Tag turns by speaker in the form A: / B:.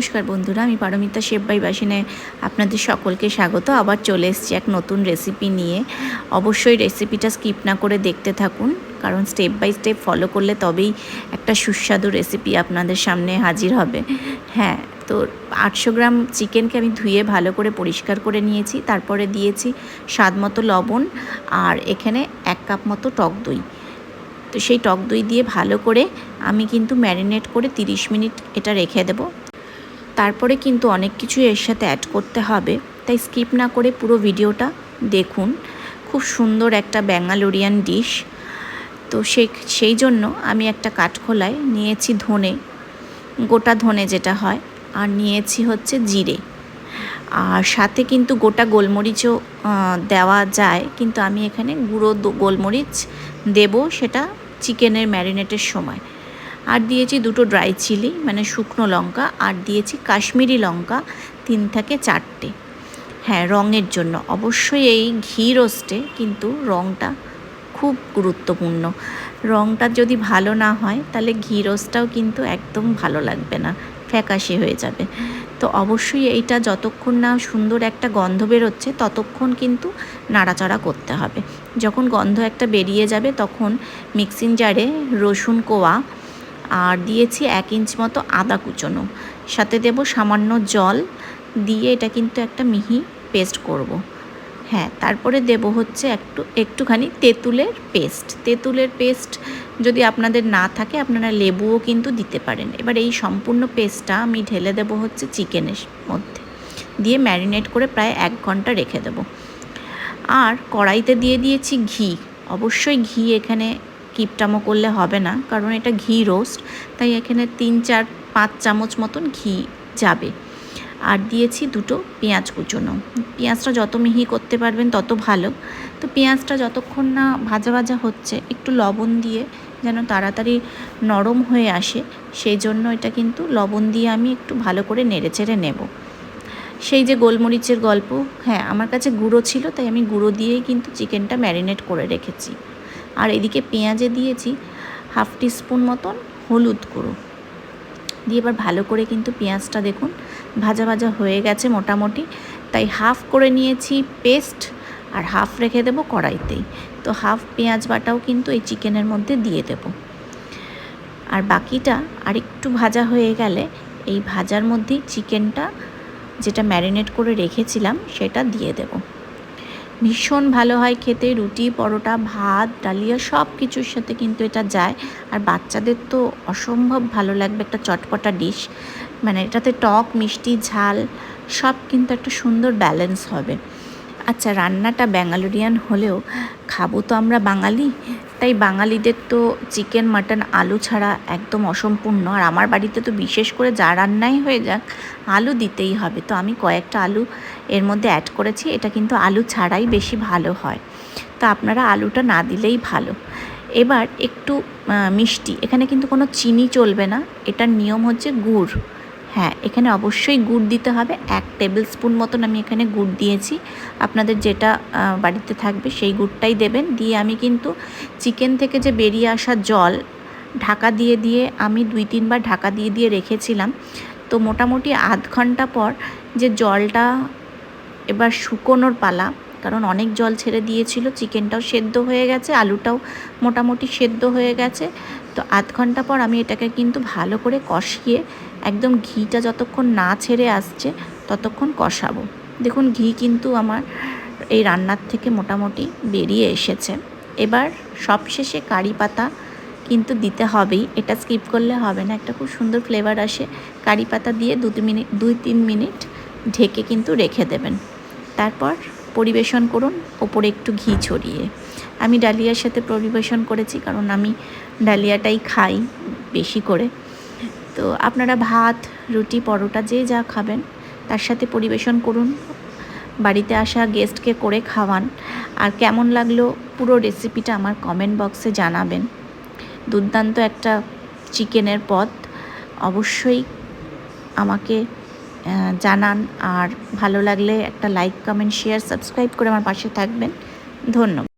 A: নমস্কার বন্ধুরা, আমি পারমিতা শেফবাই বাসিনে আপনাদের সকলকে স্বাগত। আবার চলে এসেছি এক নতুন রেসিপি নিয়ে। অবশ্যই রেসিপিটা স্কিপ না করে দেখতে থাকুন, কারণ স্টেপ বাই স্টেপ ফলো করলে তবেই একটা সুস্বাদু রেসিপি আপনাদের সামনে হাজির হবে। হ্যাঁ তো আটশো গ্রাম চিকেনকে আমি ধুয়ে ভালো করে পরিষ্কার করে নিয়েছি, তারপরে দিয়েছি স্বাদ মতো লবণ আর এখানে এক কাপ মতো টক দই। তো সেই টক দই দিয়ে ভালো করে আমি কিন্তু ম্যারিনেট করে 30 মিনিট এটা রেখে দেব। তারপরে কিন্তু অনেক কিছু এর সাথে অ্যাড করতে হবে। তাই স্কিপ না করে পুরো ভিডিওটা দেখুন। খুব সুন্দর একটা ব্যাঙ্গালোরিয়ান ডিশ তো সেই সেই জন্য আমি একটা কাঠখোলায় নিয়েছি ধনে, গোটা ধনে যেটা হয়, আর নিয়েছি হচ্ছে জিরে। আর সাথে কিন্তু গোটা গোলমরিচও দেওয়া যায়, কিন্তু আমি এখানে গুঁড়ো গোলমরিচ দেব সেটা চিকেনের ম্যারিনেটের সময়। আর দিয়েছি দুটো ড্রাই চিলি মানে শুকনো লঙ্কা, আর দিয়েছি কাশ্মীরি লঙ্কা, তিন থেকে চারটে। হ্যাঁ রঙের জন্য। অবশ্যই এই ঘি রোস্টে কিন্তু রঙটা খুব গুরুত্বপূর্ণ। রঙটা যদি ভালো না হয়, তাহলে ঘি রোস্টটাও কিন্তু একদম ভালো লাগবে না, ফ্যাকাশে হয়ে যাবে। তো অবশ্যই এইটা যতক্ষণ না সুন্দর একটা গন্ধ বেরোচ্ছে, ততক্ষণ কিন্তু নাড়াচাড়া করতে হবে। যখন গন্ধ একটা বেরিয়ে যাবে, তখন মিক্সিং জারে রসুন কোয়া আর দিয়েছি এক ইঞ্চ মতো আদা কুচনো। সাথে দেব সামান্য জল। দিয়ে এটা কিন্তু একটা মিহি পেস্ট করব। হ্যাঁ তারপরে দেব হচ্ছে একটু, একটুখানি তেঁতুলের পেস্ট। তেঁতুলের পেস্ট যদি আপনাদের না থাকে, আপনারা লেবুও কিন্তু দিতে পারেন। এবার এই সম্পূর্ণ পেস্টটা আমি ঢেলে দেব হচ্ছে চিকেনের মধ্যে। দিয়ে ম্যারিনেট করে প্রায় এক ঘণ্টা রেখে দেব। আর কড়াইতে দিয়ে দিয়েছি ঘি। অবশ্যই ঘি এখানে কিপটামো করলে হবে না, কারণ এটা ঘি রোস্ট তাই এখানে তিন, চার, পাঁচ চামচ মতন ঘি যাবে। আর দিয়েছি দুটো পেঁয়াজ কুচোনো। পেঁয়াজটা যত মিহি করতে পারবেন তত ভালো। তো পেঁয়াজটা যতক্ষণ না ভাজা ভাজা হচ্ছে, একটু লবণ দিয়ে যেন তাড়াতাড়ি নরম হয়ে আসে, সেই জন্য এটা কিন্তু লবণ দিয়ে আমি একটু ভালো করে নেড়ে চেড়ে নেব। সেই যে গোলমরিচের গল্প হ্যাঁ আমার কাছে গুঁড়ো ছিল, তাই আমি গুঁড়ো দিয়েই কিন্তু চিকেনটা ম্যারিনেট করে রেখেছি। আর এদিকে পেঁয়াজে দিয়েছি হাফ টিস্পুন মতন হলুদ গুঁড়ো। দিয়ে এবার ভালো করে কিন্তু পেঁয়াজটা দেখুন, ভাজা ভাজা হয়ে গেছে মোটামুটি। তাই হাফ করে নিয়েছি পেস্ট আর হাফ রেখে দেবো কড়াইতেই। তো হাফ পেঁয়াজ বাটাও কিন্তু এই চিকেনের মধ্যে দিয়ে দেব। আর বাকিটা আর একটু ভাজা হয়ে গেলে এই ভাজার মধ্যেই চিকেনটা যেটা ম্যারিনেট করে রেখেছিলাম সেটা দিয়ে দেব। ভীষণ ভালো হয় খেতে, রুটি, পরোটা, ভাত, ডালিয়া, সব কিছুর সাথে কিন্তু এটা যায়। আর বাচ্চাদের তো অসম্ভব ভালো লাগবে একটা চটপটা ডিশ মানে এটাতে টক, মিষ্টি, ঝাল, সব কিন্তু একটা সুন্দর ব্যালেন্স হবে। আচ্ছা রান্নাটা ব্যাঙ্গালোরিয়ান হলেও খাব তো আমরা বাঙালি? তাই বাঙালিদের তো চিকেন, মাটন, আলু ছাড়া একদম অসম্পূর্ণ। আর আমার বাড়িতে তো বিশেষ করে যা রান্নাই হয়ে যাক, আলু দিতেই হবে। তো আমি কয়েকটা আলু এর মধ্যে অ্যাড করেছি। এটা কিন্তু আলু ছাড়াই বেশি ভালো হয়। তো আপনারা আলুটা না দিলেই ভালো। এবার একটু মিষ্টি। এখানে কিন্তু কোনো চিনি চলবে না। এটার নিয়ম হচ্ছে গুড়। হ্যাঁ এখানে অবশ্যই গুড় দিতে হবে। এক টেবিল স্পুন মতন আমি এখানে গুড় দিয়েছি। আপনাদের যেটা বাড়িতে থাকবে সেই গুড়টাই দেবেন। দিয়ে আমি কিন্তু চিকেন থেকে যে বেরিয়ে আসা জল, ঢাকা দিয়ে দিয়ে আমি দুই তিনবার ঢাকা দিয়ে দিয়ে রেখেছিলাম। তো মোটামুটি আধ ঘণ্টা পর যে জলটা এবার শুকোনোর পালা, কারণ অনেক জল ছেড়ে দিয়েছিল, চিকেনটাও সেদ্ধ হয়ে গেছে, আলুটাও মোটামুটি সেদ্ধ হয়ে গেছে। তো আধ ঘণ্টা পর আমি এটাকে কিন্তু ভালো করে কষিয়ে একদম ঘিটা যতক্ষণ না ছেড়ে আসছে ততক্ষণ কষাবো। দেখুন, ঘি কিন্তু আমার এই রান্নার থেকে মোটামুটি বেরিয়ে এসেছে। এবার সবশেষে কারি পাতা কিন্তু দিতে হবেই। এটা স্কিপ করলে হবে না। একটা খুব সুন্দর ফ্লেভার আসে। কারি পাতা দিয়ে দু মিনিট দুই তিন মিনিট ঢেকে কিন্তু রেখে দেবেন। তারপর পরিবেশন করুন, ওপরে একটু ঘি ছড়িয়ে। আমি ডালিয়ার সাথে পরিবেশন করেছি, কারণ আমি ডালিয়াটাই খাই বেশি করে। তো আপনারা ভাত, রুটি, পরোটা যে যা খাবেন, তার সাথে পরিবেশন করুন। বাড়িতে আসা গেস্টকে করে খাওয়ান। আর কেমন লাগল পুরো রেসিপিটা আমার কমেন্ট বক্সে জানাবেন। দুর্দান্ত একটা চিকেনের পদ। অবশ্যই আমাকে জানান। আর ভালো লাগলে একটা লাইক কমেন্ট শেয়ার সাবস্ক্রাইব করে আমার পাশে থাকবেন। ধন্যবাদ।